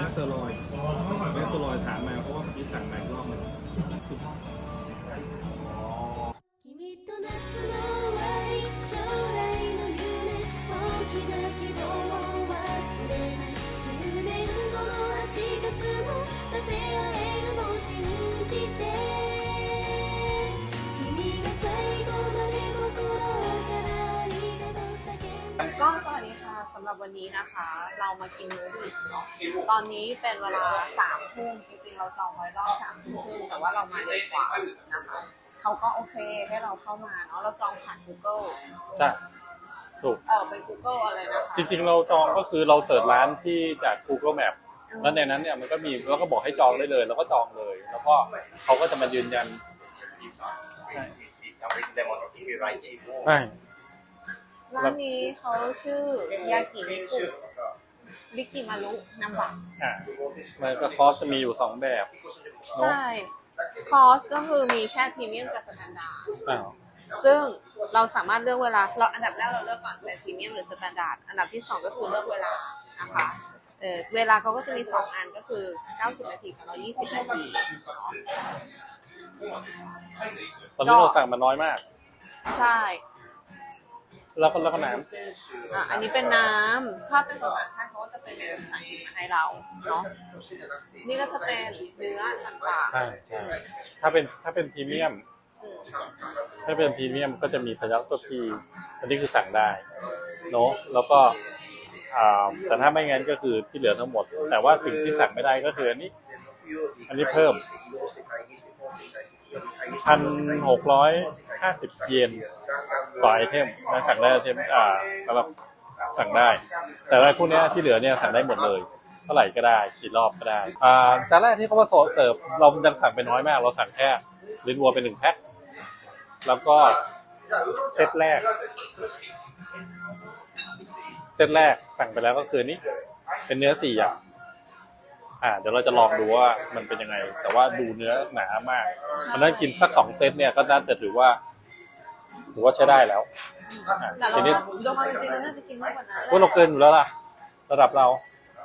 เนื้อเซอร์ลอย วันนี้นะคะ เรามากินมื้อดึกเนาะตอนนี้เป็นเวลาสามทุ่มจริงๆเราจองไว้รอบสามทุ่มครึ่งแต่ว่าเรามาเร็วกว่านะคะเขาก็โอเคให้เราเข้ามาเนาะเราจองผ่าน Google ใช่ถูกเออเป็น Google อะไรนะคะจริงๆ เราจองก็คือเราเสิร์ชร้านที่จาก Google Map แล้วในนั้นเนี่ยมันก็มีแล้วก็บอกให้จองได้เลย แล้วก็จองเลย แล้วก็เขาก็จะมายืนยันใช่ใช่ ร้านนี้เขาชื่อยากินิกุริกิมารุนัมบะอะมันก็คอสจะมีอยู่สองแบบเนาะใช่ คอสก็คือมีแค่พรีเมียมกับสแตนดาร์ด อ้าวซึ่งเราสามารถเลือกเวลา เราอันดับแรกเราเลือกก่อนเป็นพรีเมียมหรือสแตนดาร์ด อันดับที่สองก็คือเลือกเวลานะคะเออเวลาเขาก็จะมีสองอันก็คือ 90 นาทีกับ 120 นาทีเนาะตอนนี้เราสั่งมาน้อยมาก ใช่ แล้วก็แล้วก็น้อะอันนี้เป็นน้ำถ้าเป็นตัวต่างชาติเขาก็จะเป็นเมนูภาษาอังกฤษมาให้เราเนาะนี่ก็จะเป็นเนื้อต่างำใช่ใช่ถ้าเป็นถ้าเป็นพรีเมียม ๆอืมถ้าเป็นพรีเมียมก็จะมีสัญลักษณ์ตัวพีอันนี้คือสั่งได้เนาะแล้วก็อ่าแต่ถ้าไม่งั้นก็คือที่เหลือทั้งหมด แต่ว่าสิ่งที่สั่งไม่ได้ก็คืออันนี้ อันนี้เพิ่มพันหกร้อยห้าสิบเยน ต่อไอเทมนะสั่งได้ไอเทมอ่าสำหรับสั่งได้ แต่ว่าพวกเนี้ยที่เหลือเนี่ยสั่งได้หมดเลย เท่าไหร่ก็ได้กี่รอบก็ได้อ่าแต่แรกที่เขามาเสิร์ฟเรายังสั่งไปน้อยมาก เราสั่งแค่ลิ้นวัวเป็นหนึ่งแพ็คแล้วก็เซตแรก เซตแรกสั่งไปแล้วก็คือนี่เป็นเนื้อสี่อย่างอ่าเดี๋ยวเราจะลองดูว่ามันเป็นยังไง แต่ว่าดูเนื้อหนามากมันนั้นกินสักสองเซตเนี่ยก็น่าจะถือว่า ถือว่าใช้ได้แล้วอ่าแต่เราทีนี้โดยความเป็นจริงแล้วน่าจะกินมากกว่านั้นว่าเราเกินอยู่แล้วล่ะ ระดับเรา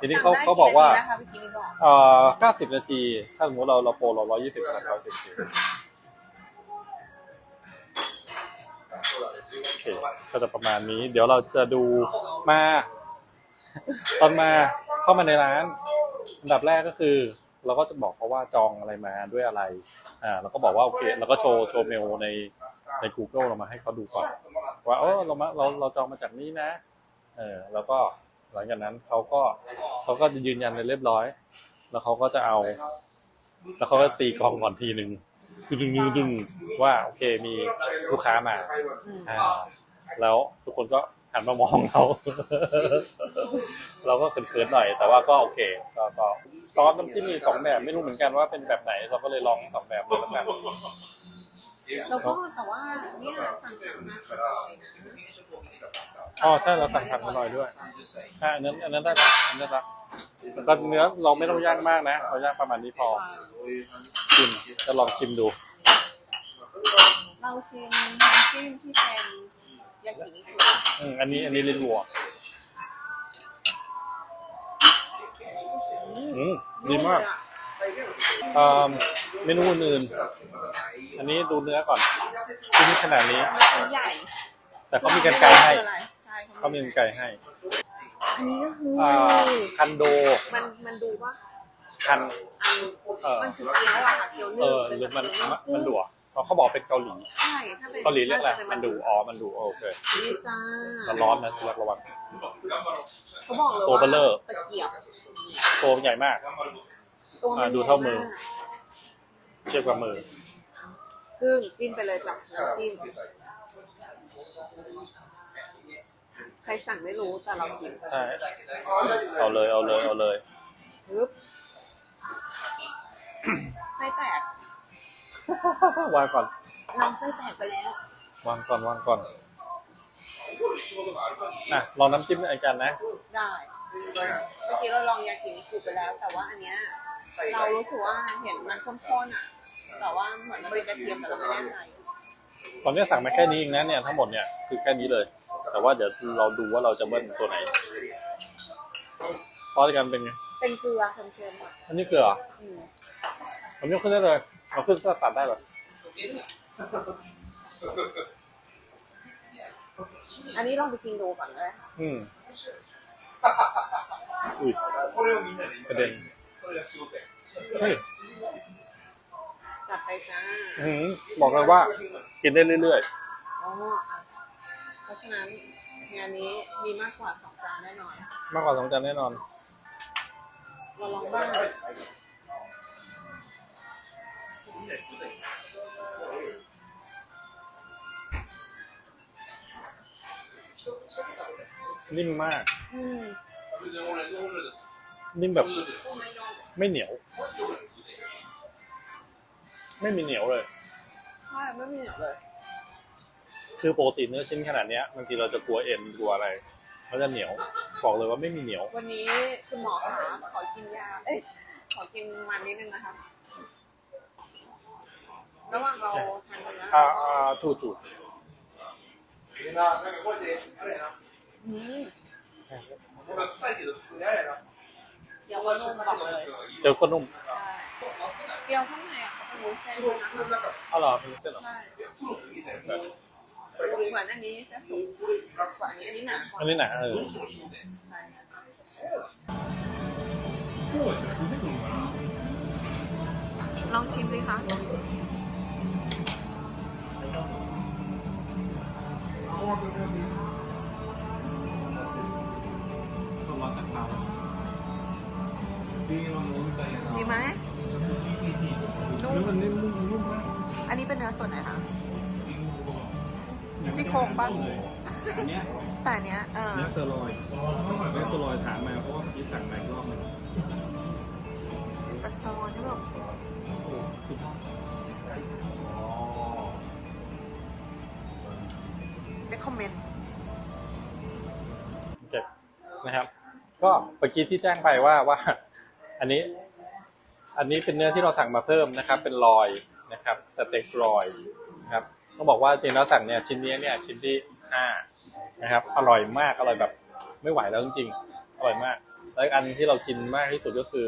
ทีนี้เขาสั่งได้เขาบอกว่ากี่นทีนะคะพี่กินบอกเอ่อเก้าสิบนาที ถ้าสมมติเราเราโปรเราร้อยยี่สิบนาทีร้อยสิบนาทีโอเคก็จะประมาณนี้ เดี๋ยวเราจะดูมา ตอนมาเข้ามาในร้านอันดับแรกก็คือ เราก็จะบอกเขาว่าจองอะไรมาด้วยอะไร อ่าเราก็บอกว่าโอเคเราก็โชว์โชว์เมลใน ใน Google เรามาให้เขาดูก่อน ว่าเออเรามาเราเราจองมาจากนี้นะเออแล้วก็หลังจากนั้นเขาก็เขาก็จะยืนยันในเรียบร้อย แล้วเขาก็จะเอา แล้วเขาก็ตีกลองก่อนทีหนึ่งดึงดึงดึงดึงว่าโอเคมีลูกค้ามาอืมอ่าแล้วทุกคนก็หันมามองเรา เราก็เขินๆหน่อย แต่ว่าก็โอเคก็ก็ซอสน้ำจิ้มมีสองแบบไม่รู้เหมือนกันว่าเป็นแบบไหน เราก็เลยลองสองแบบเลยแล้วกัน แล้วก็แต่ว่าเนี่ยสั่งผักมาอร่อยนะอ๋อใช่เราสั่งผักมาหน่อยด้วยอ่าอันนั้นอันนั้นได้ละอันนั้นได้ละแล้วก็เนื้อเราไม่ต้องย่างมากนะเราย่างประมาณนี้พอชิมจะลองชิมดู เราชิมน้ำจิ้มที่เป็นยากินิคุอืมอันนี้อันนี้ลิ้นวัวอืมดีมากเอ่อเมนูอื่นๆ อันนี้ดูเนื้อก่อนชิ้นขนาดนี้มันใหญ่แต่เขามีกันไกรให้ใช่เขามีกันไกรให้ อันนี้ก็คืออ่าคันโด มันมันดูว่าคัน อันเออ มันคือเกี๊ยวอะค่ะเกี๊ยวเอนึ่งอหรือมันมันมันดัวเพราะเขาบอกเป็นเกาหลี ใช่ถ้าเป็นเกาหลีเรียกอะไร มันดูอ๋อ มันดูโอเคนี่จ้ามันร้อนนะระวังเขาบอกเลยตัวว่าเบลอตะเกียบตัวใหญ่มาก ตัวมันอ่าดูเท่ามือเทียบกับมือ ซึ่งจิ้มไปเลยจ้ะน้ำจิ้มใครสั่งไม่รู้แต่เรากินใช่เอาเลยเอาเลยเอาเลยปึ๊บไส้แตก วางก่อน น้องไส้แตกไปแล้ว วางก่อนวางก่อนอะลองน้ำจิ้มไอ้กันนะ ได้เมื่อกี้เราลองยากินิคุไปแล้ว แต่ว่าอันเนี้ยเรารู้สึกว่าเห็นมันข้นๆอะ แต่ว่าเหมือนมันเป็นกระเทียมแต่เราไม่แน่ใจตอนนี้สั่งมาแค่นี้เองนะเนี่ยทั้งหมดเนี่ยคือแค่นี้เลย แต่ว่าเดี๋ยวเราดูว่าเราจะเบิ้ลตัวไหนทอดกันเป็นไงเป็นเกลือเค็มอะอันนี้เกลือเหรออืมผมยกขึ้นได้เลยเราขึ้นสก็ตัดได้เลยอันนี้ลองไปกินดูก่อนเลยค่ะอืมอุ้ยประเด็นเฮ้ย จัดไปจ้าอื้อหือบอกเลยว่า กินได้เรื่อยอ๋ออะเพราะฉะนั้นงานนี้มีมากกว่าสองจานแน่นอน ๆ มากกว่าสองจานแน่นอน เราลองบ้างนิ่มมาก อืมนิ่มแบบไม่เหนียว ไม่มีเหนียวเลย ใช่ไม่มีเหนียวเลย คือโปรตีนเนื้อชิ้นขนาดเนี้ยบางทีเราจะกลัวเอ็นกลัวอะไรมันจะเหนียวบอกเลยว่าไม่มีเหนียว วันนี้คุณหมอคะขอกินยาเอ้ยขอกินมันนิดนึงนะคะระหว่างเราทานนะอ่าอ่าถูกถูเดี๋ยววันุ่มบอกเลยเจอก็นุ่ม เกี๊ยวข้างในอะเป็นวุ้นเส้นนะคะเอาเหรอเป็นเส้นเหรอใช่เหมือนอันนี้จะสูงกว่าอันนี้อันนี้หนาอันนี้หนาเออลองชิมสิคะต้องรอแต่เช้าดีไหม ส่วนไหนคะลิงก์ก็ซี่โครงปะเลยอันเนี้ยแต่อันเนี้ยเออเนื้อเซอร์ลอยเนื้อเซอร์ลอยถามมาเพราะว่าเมื่อกี้สั่งมาอีกรอบหนึงแต่สตอรนี่แบบโอ้โหสุดยอดเด็กคอมเมนต์เจ็ดนะครับ ก็เมื่อกี้ที่แจ้งไปว่าว่า อันนี้ อันนี้เป็นเนื้อที่เราสั่งมาเพิ่มนะครับ เป็นลอย นะครับสเต็กลอยนะครับต้องบอกว่าจริงแล้วสั่งเนี่ยชิ้นนี้เนี่ยชิ้นที่ห้านะครับอร่อยมากอร่อยแบบไม่ไหวแล้วจริงๆอร่อยมาก แล้วอันที่เรากินมากที่สุดก็คือ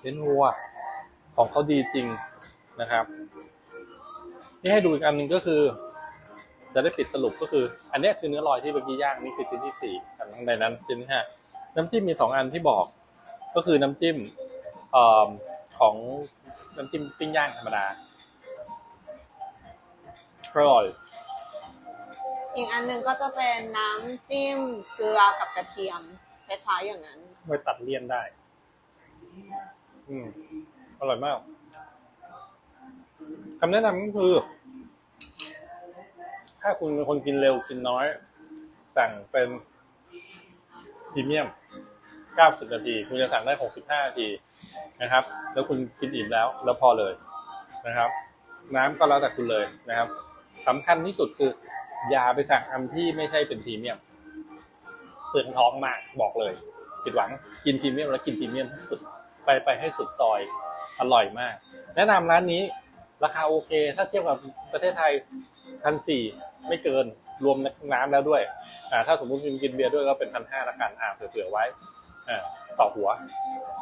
เนื้อวัวของเขาดีจริงนะครับนี่ให้ดูอีกอันหนึ่งก็คือ จะได้ปิดสรุปก็คือ อันนี้คือเนื้อลอยที่เมื่อกี้ย่างนี่คือชิ้นที่สี่ข้างในนั้นชิ้นที่ห้าน้ำจิ้มมีสองอันที่บอก ก็คือน้ำจิ้มออของน้ำจิ้มปิ้งย่างธรรมดา อร่อย อีกอันหนึ่งก็จะเป็นน้ำจิ้มเกลือกับกระเทียมคล้ายๆอย่างนั้น ไว้ตัดเลี่ยนได้ อืม อร่อยมากคำแนะนำก็คือ ถ้าคุณเป็นคนกินเร็วกินน้อย สั่งเป็นพรีเมียม 90 นาที คุณจะสั่งได้ 65 นาทีนะครับ แล้วคุณกินอิ่มแล้ว แล้วพอเลยนะครับ น้ำก็แล้วแต่คุณเลยนะครับ สำคัญที่สุดคือ อย่าไปสั่งอันที่ไม่ใช่เป็นพรีเมียมเปลืองท้องมากบอกเลยผิดหวังกินพรีเมียมแล้วกินพรีเมียมให้สุดไปไปให้สุดซอยอร่อยมาก แนะนำร้านนี้ราคาโอเค ถ้าเทียบกับประเทศไทยพันสี่ไม่เกินรวมน้ำแล้วด้วยอ่าถ้าสมมติคุณกินเบียร์ด้วยก็เป็นพันห้าละกันอ่าเผื่อๆไว้อ่าต่อหัว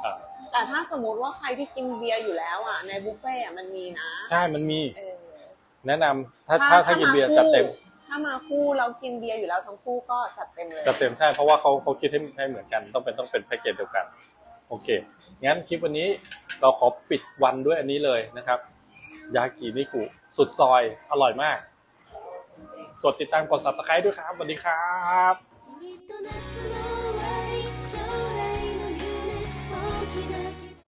อ่าแต่ถ้าสมมติว่าใครที่กินเบียร์อยู่แล้วอะในบุฟเฟ่ต์อะมันมีนะ ใช่มันมีเออ แนะนำถ้าถ้าถ้ากินเบียร์จัดเต็มถ้ามาคู่เรากินเบียร์อยู่แล้วทั้งคู่ก็จัดเต็มเลย จัดเต็มใช่เพราะว่าเขาเขาคิดให้ให้เหมือนกัน ต้องเป็นต้องเป็นแพ็กเกจเดียวกัน โอเค งั้นคลิปวันนี้เราขอปิดวันด้วยอันนี้เลยนะครับ ยากินิคุสุดซอยอร่อยมาก กดติดตามกด subscribe ด้วยครับสวัสดีครับ